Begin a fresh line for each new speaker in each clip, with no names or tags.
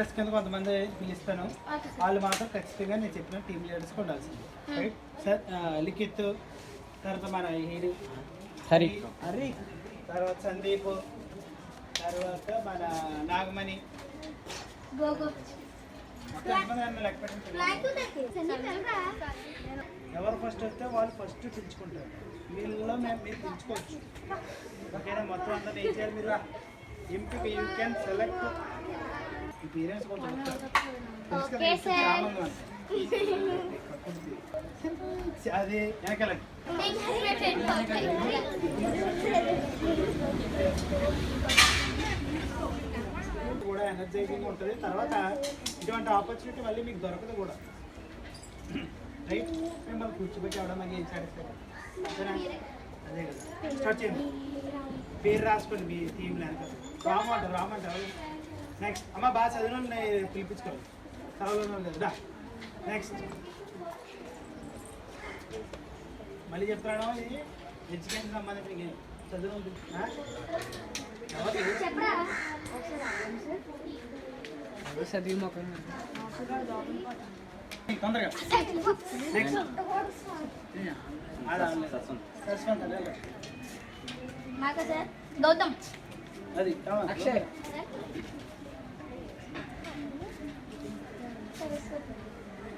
Leaders కింద కొంతమంది పిలుస్తాను వాళ్ళు మాత్రం ఖచ్చితంగా నేను చెప్పిన టీమ్ లీడర్స్ ఉండాల్సింది రైట్ hmm. సార్ లిఖిత్ తర్వాత మన హీరి హరి హరి తర్వాత సందీప్ తర్వాత మన నాగమణి ఎవరు ఫస్ట్ వస్తే వాళ్ళు ఫస్ట్ పిలుచుకుంటారు వీళ్ళలో మేము మీరు పిలుచుకోవచ్చు ఓకేనా మొత్తం అంతా ఏం చేయాలి మీరు ఎంపిక యూ క్యాన్ సెలెక్ట్ పేరెంట్స్ కొంచెం
ఓకే సార్
అది వెనకాలండి కూడా ఎనర్జైజింగ్ ఉంటుంది తర్వాత ఇటువంటి ఆపర్చునిటీ మళ్ళీ మీకు దొరకదు కూడా రైట్ మిమ్మల్ని కూర్చోబెట్టి అవడం మాకు ఏం సాటిస్ఫై అదే కదా స్టార్ట్ చేయండి పేరు రాసుకోండి మీ థీమ్ లాంటి రామంటారు రామంటారు నెక్స్ట్ అమ్మ బాగా చదివిన నేను పిలిపించుకోవాలి చదవడం లేదు నెక్స్ట్ మళ్ళీ చెప్తాను ఇది ఎడ్యుకేషన్ సంబంధించిన చదువు చదివి మొక్క తొందరగా నెక్స్ట్ అది అక్షయ్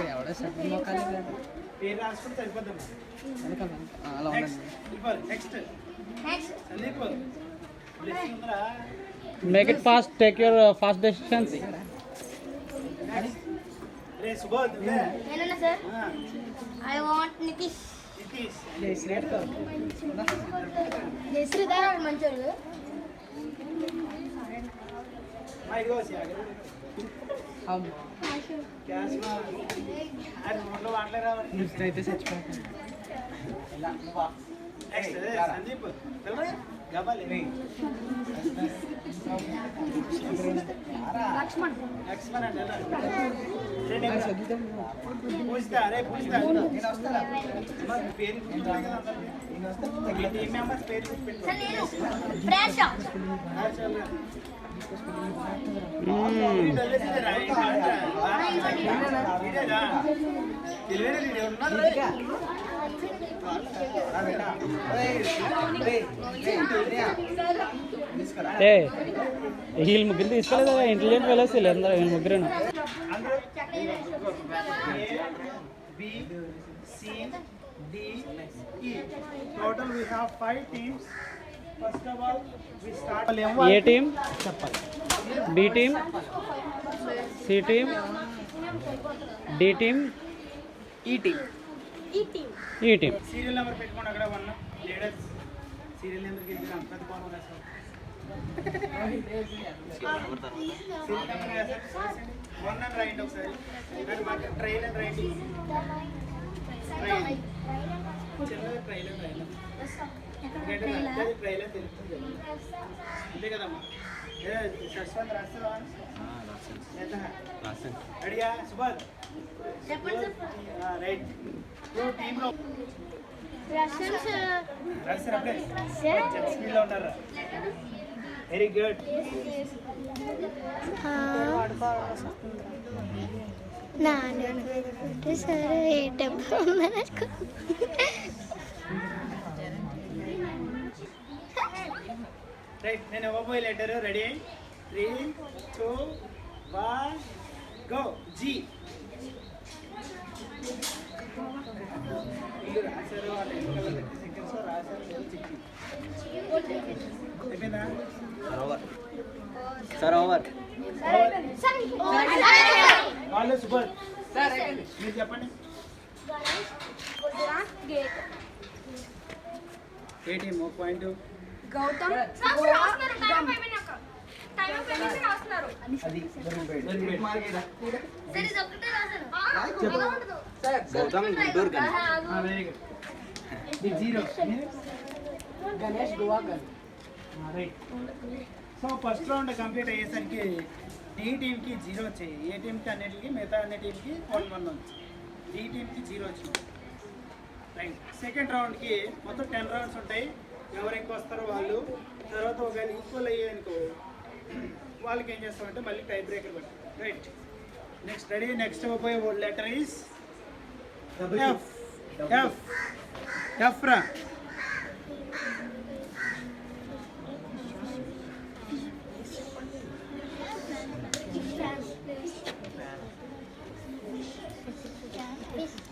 పేరు రాసుకుంటే సరిపోద్దమ్మా అలా ఉండండి next Sandeep
make it fast take your fast decisions
I want Nitish మంచోడు అయితే లక్ష్మణ్
లక్ష్మణ్ అంటే పూజితా అరే పూజితా నేను వస్తారా పేరు టీమ్ మెంబర్స్ పేరు
ఫ్రెష్
ఏ వీళ్ళు ముగ్గురు తీసుకోలేదా ఇంటెలిజెంట్ వెళ్ళేసి వీళ్ళందరూ వీళ్ళు ముగ్గురు
total we have five teams A
team B team C team D team E team ఈ టీం
సీరియల్ నెంబర్ పెట్టుకోండి అక్కడ వన్ లీడర్స్ సీరియల్ నెంబర్ కి దగ్గర అంత బాగా ఉన్నారు సార్ వన్ అండ్ రైట్ ఒకసారి ట్రైన్ అండ్ రైట్ ట్రైన్ చిన్నది ట్రైన్ అండ్ రైట్ అంతే కదమ్మా సస్వంత్ రాస్తావా అడిగా సుభాష్ రైట్ నువ్వు టీంలో స్పీడ్లో వెరీ గుడ్
నాన్న సరే డబ్బు
రైట్ నేను ఇవ్వబోయే letter ready three two one go G రాశారు వాళ్ళు ఎన్ని కలర్ థర్టీ సెకండ్స్ రాశారు అయిపోయిందా సార్ ఓవర్ వాళ్ళు సూపర్ సార్ మీరు చెప్పండి ఏటీఎం పాయింట్
गौतम सब राउंड में टाइम पे नहीं आका टाइम पे नहीं आస్తున్నారు
అది అది మార్గేదా
సరే ఒకటే రాసను నాయక్ రావడదు
సార్
గౌతం దూరం
ఆ వేగ ది జీరో గనేష్ గవాకాలి మరి సో ఫస్ట్ రౌండ్ कंप्लीट అయ్యేసరికి టీమ్ కి జీరో చెయ ఏ టీమ్ కి నెట్ కి మెతా టీమ్ కి 1万 ఉంది టీమ్ కి జీరో ఉంది సరే సెకండ్ రౌండ్ కి మొత్తం 10 రౌండ్స్ ఉంటాయి ఎవరెక్కువ వస్తారో వాళ్ళు తర్వాత ఒకవేళ ఈక్వల్ అయ్యాయనుకో వాళ్ళకి ఏం చేస్తామంటే మళ్ళీ టైప్ బ్రేకర్ పెడతాం రైట్ నెక్స్ట్ రెడీ నెక్స్ట్ పోయే letter is F F F రా
Thank you.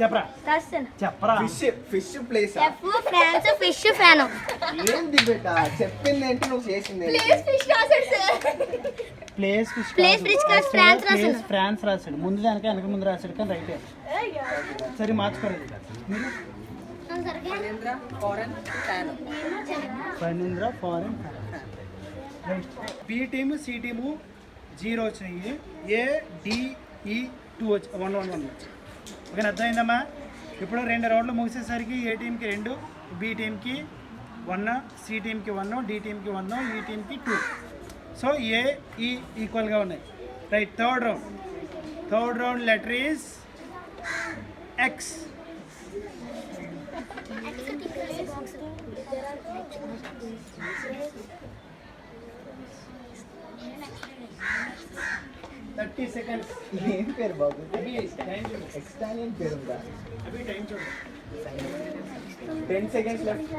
చెప్పరా
fish
fish place
fish fan
నువ్వు చేసింది
ప్లేస్
ప్లేస్
ఫ్రాన్స్ రాశాడు ముందు దానికి వెనక ముందు రాశాడు కానీ రైట్ సరే మార్చుకోలేదు ఫణీంద్ర ఫారెన్
B team C team zero వచ్చినాయి ఏ డిఈ టూ వచ్చి వన్ వన్ వన్ వచ్చి ఓకే అర్థమైందమ్మా ఇప్పుడు రెండు రౌండ్లు ముగిసేసరికి ఏ టీంకి రెండు బి టీంకి వన్ సి టీంకి వన్ డి టీంకి వన్ ఈ టీంకి టూ సో ఏ ఈ ఈక్వల్గా ఉన్నాయి right third round third round letter is X Thank you. Thirty seconds
ఏం పేరు బాబు ఎక్స్టాలియన్ పేరు ఉందా
ten seconds left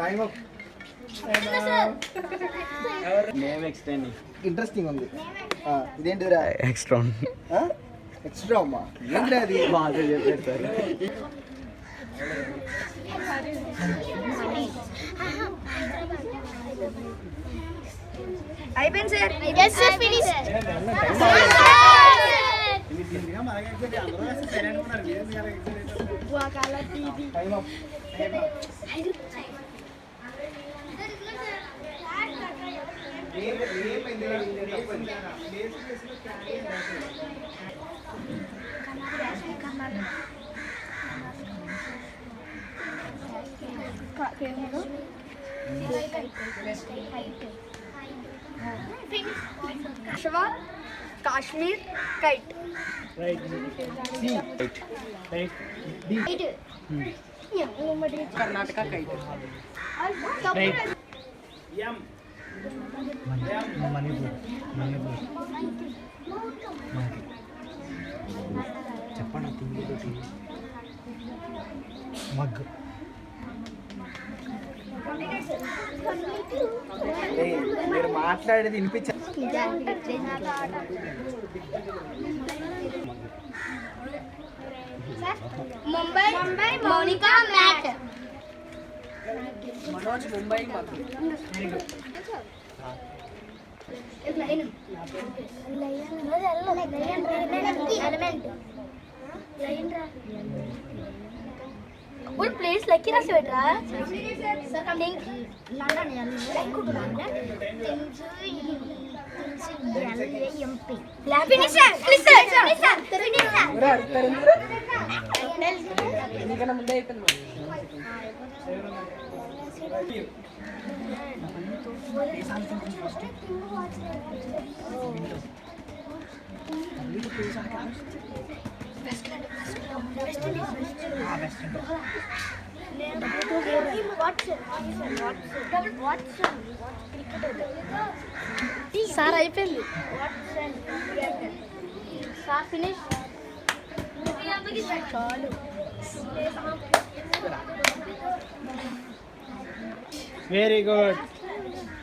time
name extend
interesting ఉంది ah, ఇదేంటిరా ఎక్స్ట్రా ఎక్స్ట్రా అమ్మా ఏంటి అది బాగా చెప్పేస్తారు
అయిపోయింది sir yes Kashmir kite
right right right kite right यम मणिपुर
मणिपुर చెప్పండి తిండితోటి మగ్
మీరు మాట్లాడేది వినిపించారు
Mumbai Mumbai Mounika mat
Manoj Mumbai mug very good
element ஒரு பிளேஸ் லக்கி ராசி வெட்ரா ఫస్ట్ సార్ అయిపోయింది సార్ ఫినిష్ చాలు
వెరీ గుడ్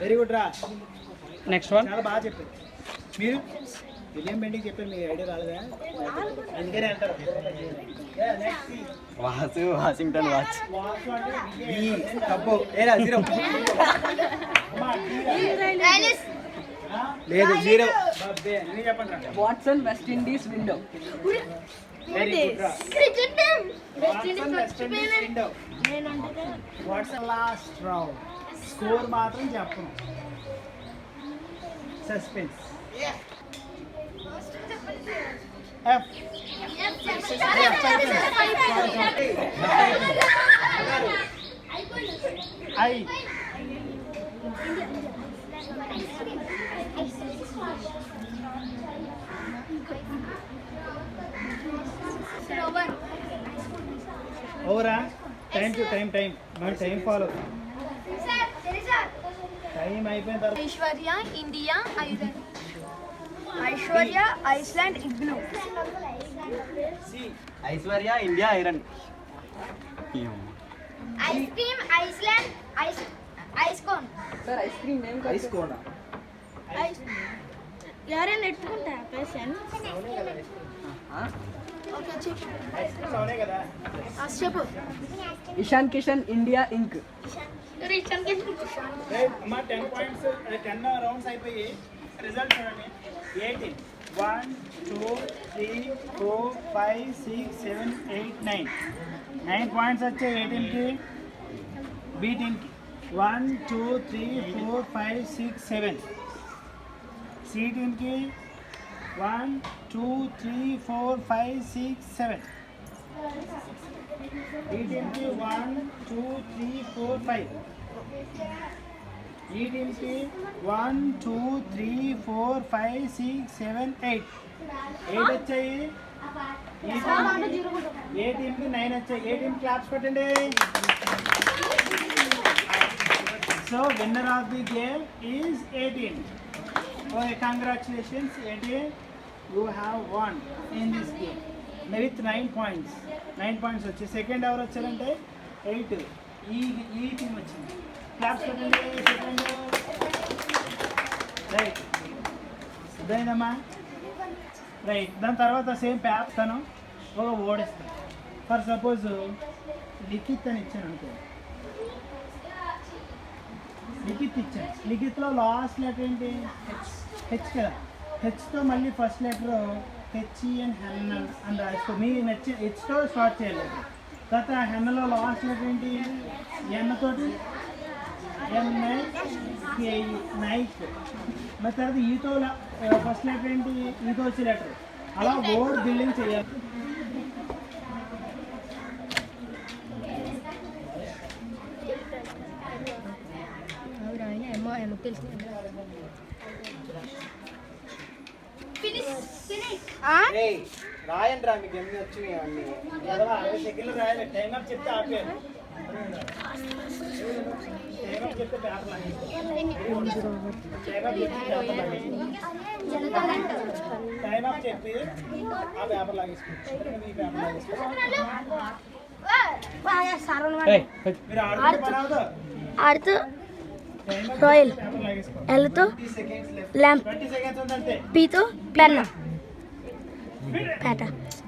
వెరీ గుడ్ రా
నెక్స్ట్ వన్ చాలా బాగా చెప్పారు
మీరు విలియం బెండింగ్ చెప్పారు మీ ఐడియా రాలేదా అందుకనే అంటారు
వాసు వాషింగ్టన్ వాచ్
ఈ కబ్బు ఏరా జీరో లేదు zero
Watson West Indies window
last round score మాత్రం చెప్పను suspense F. I. Over. Time to time time. My time follow.
Sir, there is a. Time I. Aishwarya, India, Ireland. Aishwarya Iceland IGNOU
Aishwarya India iron
ice cream Iceland ice ice cone
sir ice cream name
ice cone
ఎవరైనా ఎట్టుకుంటా patient
Ishan Kishan India ink Ishan Kishan 10 points 10 rounds అయిపోయాయి result చూడండి eighteen one two three four five six seven eight nine nine points వచ్చాయి ఎయిటీన్కి బీటీన్కి one two three four five six seven సీటీన్కి one two three four five six seven eighteen की one two three four five ఈ one two three four five six seven eight eight వచ్చాయి A టీంకి nine వచ్చాయి A team claps పెట్టండి so winner of the game is eighteen okay congratulations eighteen you have won in this game with nine points nine points వచ్చాయి second ఎవరు వచ్చారంటే eight ఈ ఈ team వచ్చింది రైట్ అర్థమైందమ్మా రైట్ దాని తర్వాత సేమ్ పేస్తాను ఒక ఓడిస్తాను ఫర్ సపోజ్ లిఖిత్ అని ఇచ్చాను అనుకో లిఖిత్ ఇచ్చాను లిఖిత్లో లాస్ట్ లెటర్ ఏంటి హెచ్ హెచ్ కదా హెచ్తో మళ్ళీ ఫస్ట్ లెటర్ అండ్ హెన్నల్ అని రాసుకో మీ నచ్చిన హెచ్తో స్టార్ట్ చేయలేదు తర్వాత హెన్నలో లాస్ట్ లెటర్ ఏంటి ఎన్నతోటి మరి తర్వాత ఈతో ఫస్ట్ లెటర్ ఏంటి ఈతో వచ్చే లెటర్ అలా బోర్డ్ బిల్డింగ్ చేయాలి రాయండి రా మీకు ఎన్ని వచ్చినాయి అన్ని సెకండ్లు రాయాలి టైం చెప్తే ఆపేయాలి టైం ఆఫ్ చెప్పి ఆ పేపర్ లాగేసుకోవచ్చు ఈ
రాయల్ ఎల్తో ల్యాంప్ పీతో పెన్ పేట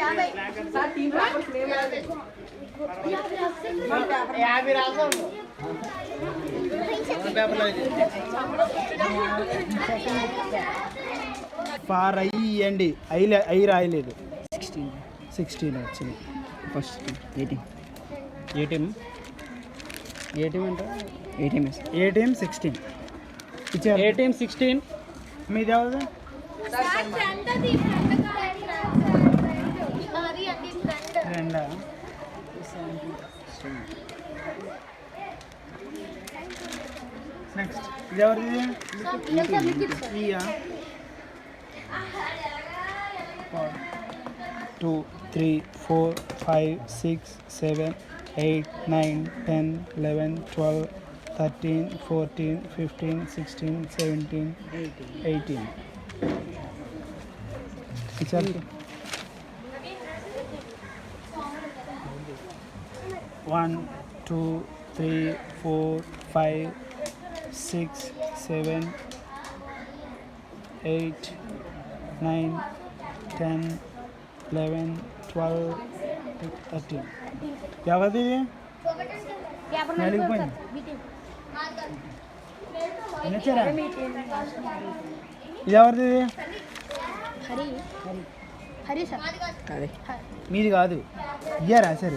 యాభై రాసాం ఫార్ అయ్యండి అయ్యి e రాయలేదు సిక్స్టీన్ సిక్స్టీన్ వచ్చింది
ఫస్ట్ ఎయిటీన్ ఏటీఎం ఏటీఎం అంటే ఏటీఎం
ఏటీఎం సిక్స్టీన్
ఇచ్చారు ఏటీఎం సిక్స్టీన్
మీది ఎవరు ఎండ నెక్స్ట్ ఇది
ఎవరిది
ఈయా two three four five six seven eight nine ten eleven twelve thirteen fourteen fifteen sixteen seventeen eighteen one two three four five six seven eight nine ten eleven twelve thirteen ఎవరిది ఎవరిది మీది కాదు ఇయ్యారా సరే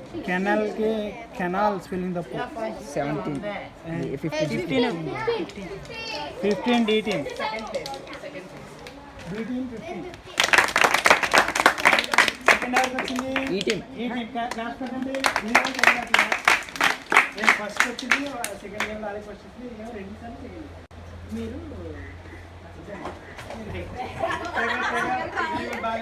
canal के canal spelling the seventeen fifteen fifteen D team B team fifteen second hour వచ్చింది E team ఈ team class పెట్టండి నేను ఫస్ట్ వచ్చింది సెకండ్ లెవెల్ అలాగే ఫస్ట్ వచ్చింది నేను రెండు సార్లు సెకండ్ మీరు బాగా